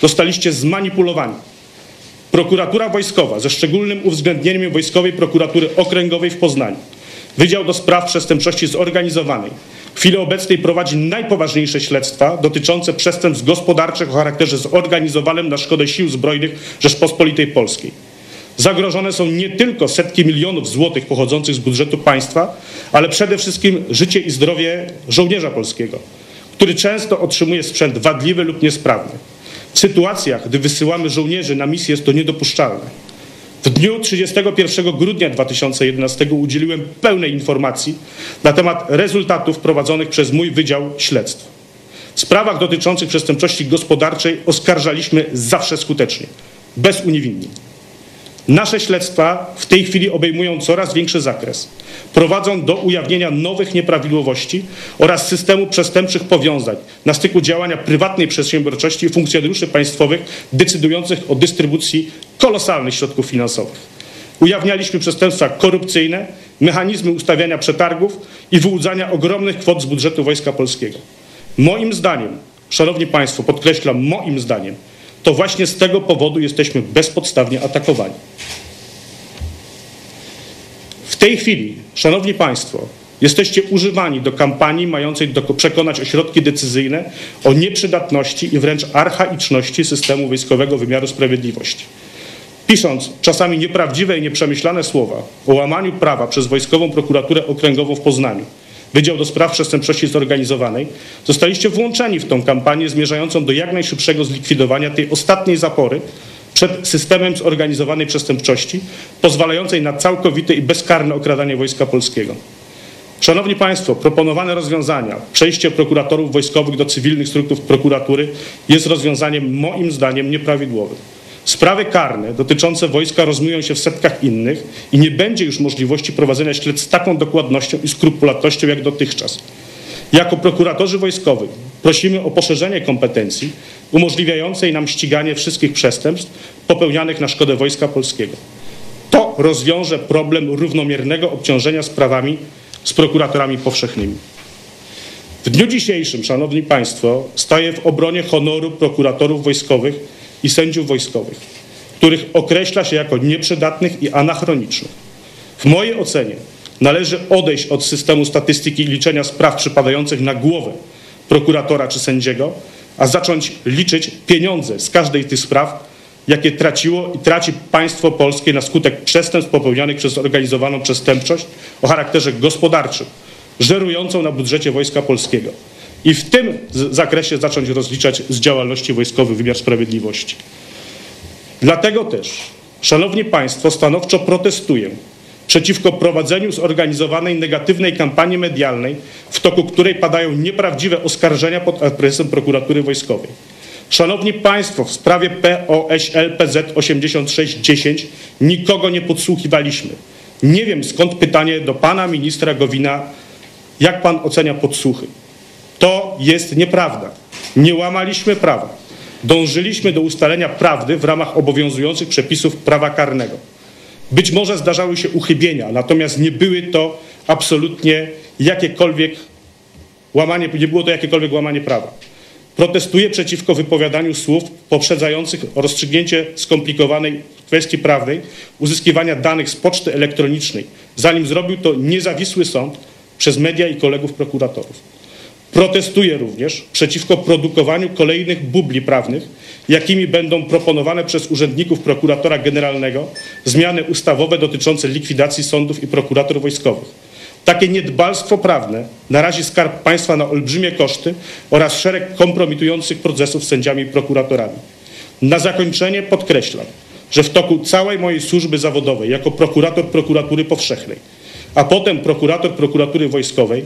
zostaliście zmanipulowani. Prokuratura Wojskowa ze szczególnym uwzględnieniem Wojskowej Prokuratury Okręgowej w Poznaniu, Wydział do Spraw Przestępczości Zorganizowanej, w chwili obecnej prowadzi najpoważniejsze śledztwa dotyczące przestępstw gospodarczych o charakterze zorganizowanym na szkodę sił zbrojnych Rzeczpospolitej Polskiej. Zagrożone są nie tylko setki milionów złotych pochodzących z budżetu państwa, ale przede wszystkim życie i zdrowie żołnierza polskiego, który często otrzymuje sprzęt wadliwy lub niesprawny. Sytuacjach, gdy wysyłamy żołnierzy na misję, jest to niedopuszczalne. W dniu 31 grudnia 2011 udzieliłem pełnej informacji na temat rezultatów prowadzonych przez mój Wydział Śledztw. W sprawach dotyczących przestępczości gospodarczej oskarżaliśmy zawsze skutecznie, bez uniewinnień. Nasze śledztwa w tej chwili obejmują coraz większy zakres. Prowadzą do ujawnienia nowych nieprawidłowości oraz systemu przestępczych powiązań na styku działania prywatnej przedsiębiorczości i funkcjonariuszy państwowych decydujących o dystrybucji kolosalnych środków finansowych. Ujawnialiśmy przestępstwa korupcyjne, mechanizmy ustawiania przetargów i wyłudzania ogromnych kwot z budżetu Wojska Polskiego. Moim zdaniem, szanowni państwo, podkreślam, moim zdaniem, to właśnie z tego powodu jesteśmy bezpodstawnie atakowani. W tej chwili, szanowni państwo, jesteście używani do kampanii mającej do, przekonać ośrodki decyzyjne o nieprzydatności i wręcz archaiczności systemu wojskowego wymiaru sprawiedliwości. Pisząc czasami nieprawdziwe i nieprzemyślane słowa o łamaniu prawa przez Wojskową Prokuraturę Okręgową w Poznaniu, Wydział do Spraw Przestępczości Zorganizowanej, zostaliście włączeni w tą kampanię zmierzającą do jak najszybszego zlikwidowania tej ostatniej zapory przed systemem zorganizowanej przestępczości, pozwalającej na całkowite i bezkarne okradanie Wojska Polskiego. Szanowni Państwo, proponowane rozwiązania, przejście prokuratorów wojskowych do cywilnych struktur prokuratury jest rozwiązaniem moim zdaniem nieprawidłowym. Sprawy karne dotyczące wojska rozmyją się w setkach innych i nie będzie już możliwości prowadzenia śledztw z taką dokładnością i skrupulatnością jak dotychczas. Jako prokuratorzy wojskowi prosimy o poszerzenie kompetencji umożliwiającej nam ściganie wszystkich przestępstw popełnianych na szkodę Wojska Polskiego. To rozwiąże problem równomiernego obciążenia sprawami z prokuratorami powszechnymi. W dniu dzisiejszym, Szanowni Państwo, staję w obronie honoru prokuratorów wojskowych i sędziów wojskowych, których określa się jako nieprzydatnych i anachronicznych. W mojej ocenie należy odejść od systemu statystyki i liczenia spraw przypadających na głowę prokuratora czy sędziego, a zacząć liczyć pieniądze z każdej z tych spraw, jakie traciło i traci państwo polskie na skutek przestępstw popełnianych przez organizowaną przestępczość o charakterze gospodarczym, żerującą na budżecie Wojska Polskiego i w tym zakresie zacząć rozliczać z działalności wojskowych wymiar sprawiedliwości. Dlatego też, Szanowni Państwo, stanowczo protestuję przeciwko prowadzeniu zorganizowanej negatywnej kampanii medialnej, w toku której padają nieprawdziwe oskarżenia pod adresem prokuratury wojskowej. Szanowni Państwo, w sprawie POŚL PZ 8610 nikogo nie podsłuchiwaliśmy. Nie wiem skąd pytanie do pana ministra Gowina, jak pan ocenia podsłuchy. To jest nieprawda. Nie łamaliśmy prawa. Dążyliśmy do ustalenia prawdy w ramach obowiązujących przepisów prawa karnego. Być może zdarzały się uchybienia, natomiast nie były to absolutnie jakiekolwiek łamanie, nie było to jakiekolwiek łamanie prawa. Protestuję przeciwko wypowiadaniu słów poprzedzających rozstrzygnięcie skomplikowanej kwestii prawnej uzyskiwania danych z poczty elektronicznej, zanim zrobił to niezawisły sąd przez media i kolegów prokuratorów. Protestuję również przeciwko produkowaniu kolejnych bubli prawnych, jakimi będą proponowane przez urzędników prokuratora generalnego zmiany ustawowe dotyczące likwidacji sądów i prokurator wojskowych. Takie niedbalstwo prawne narazi Skarb Państwa na olbrzymie koszty oraz szereg kompromitujących procesów z sędziami i prokuratorami. Na zakończenie podkreślam, że w toku całej mojej służby zawodowej jako prokurator prokuratury powszechnej, a potem prokurator prokuratury wojskowej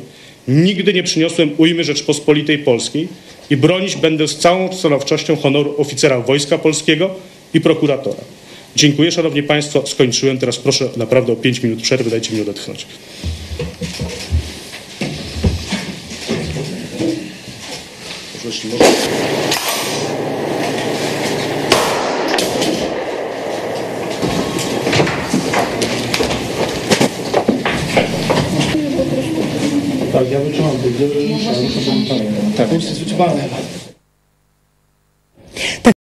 Nigdy nie przyniosłem ujmy Rzeczpospolitej Polskiej i bronić będę z całą stanowczością honoru oficera Wojska Polskiego i prokuratora. Dziękuję, Szanowni Państwo. Skończyłem. Teraz proszę naprawdę o 5 minut przerwy. Dajcie mi odetchnąć. Jeśli. To pamiętam. Tak, już jest wyczuwalne.